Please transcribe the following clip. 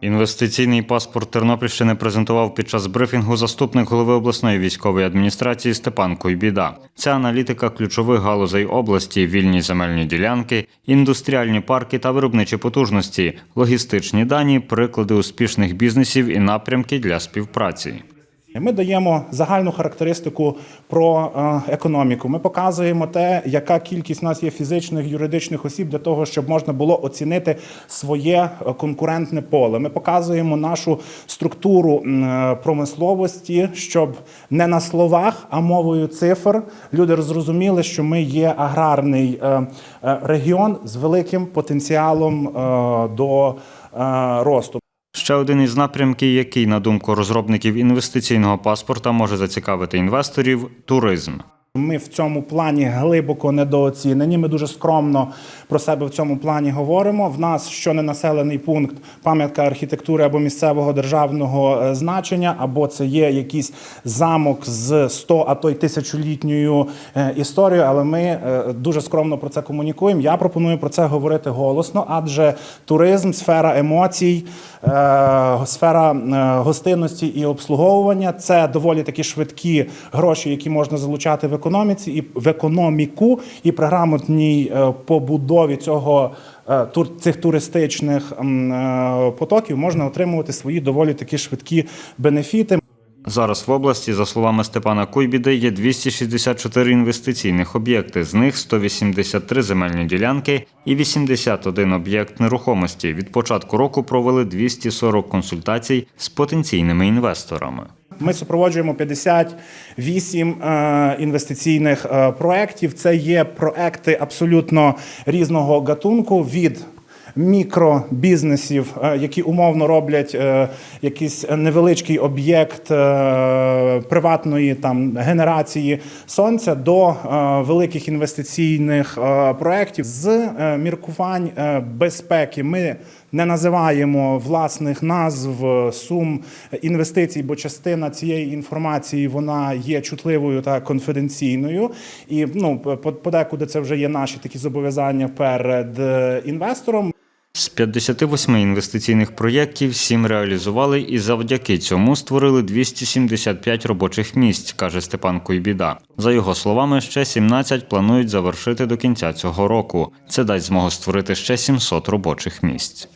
Інвестиційний паспорт Тернопільщини презентував під час брифінгу заступник голови обласної військової адміністрації Степан Куйбіда. Ця аналітика ключових галузей області, вільні земельні ділянки, індустріальні парки та виробничі потужності, логістичні дані, приклади успішних бізнесів і напрямки для співпраці. Ми даємо загальну характеристику про е, економіку. Ми показуємо те, яка кількість у нас є фізичних юридичних осіб для того, щоб можна було оцінити своє е, конкурентне поле. Ми показуємо нашу структуру е, промисловості, щоб не на словах, а мовою цифр люди зрозуміли, що ми є аграрний регіон з великим потенціалом до росту. Ще один із напрямків, який, на думку розробників інвестиційного паспорта, може зацікавити інвесторів туризм. Ми в цьому плані глибоко недооцінені. Ми дуже скромно про себе в цьому плані говоримо. В нас що не населений пункт, пам'ятка архітектури або місцевого державного е, значення, або це є якийсь замок з 100, а то й тисячолітньою е, історією. Але ми е, дуже скромно про це комунікуємо. Я пропоную про це говорити голосно, адже туризм, сфера емоцій, сфера гостинності і обслуговування це доволі такі швидкі гроші, які можна залучати в економіці і в економіку, і при грамотній е, побудові цього е, цих туристичних е, потоків можна отримувати свої доволі такі швидкі бенефіти. Зараз в області, за словами Степана Куйбіди, є 264 інвестиційних об'єкти, з них 183 земельні ділянки і 81 об'єкт нерухомості. Від початку року провели 240 консультацій з потенційними інвесторами. Ми супроводжуємо 58 е, інвестиційних е, проєктів. Це є проекти абсолютно різного гатунку від мікробізнесів, е, які умовно роблять е, якийсь невеличкий об'єкт е, приватної там генерації сонця до великих інвестиційних проєктів з міркувань безпеки. Ми не називаємо власних назв сум інвестицій, бо частина цієї інформації вона є чутливою та конфіденційною. І ну по- подекуди це вже є наші такі зобов'язання перед інвестором. З 58 інвестиційних проєктів 7 реалізували і завдяки цьому створили 275 робочих місць, каже Степан Куйбіда. За його словами, ще 17 планують завершити до кінця цього року. Це дасть змогу створити ще 700 робочих місць.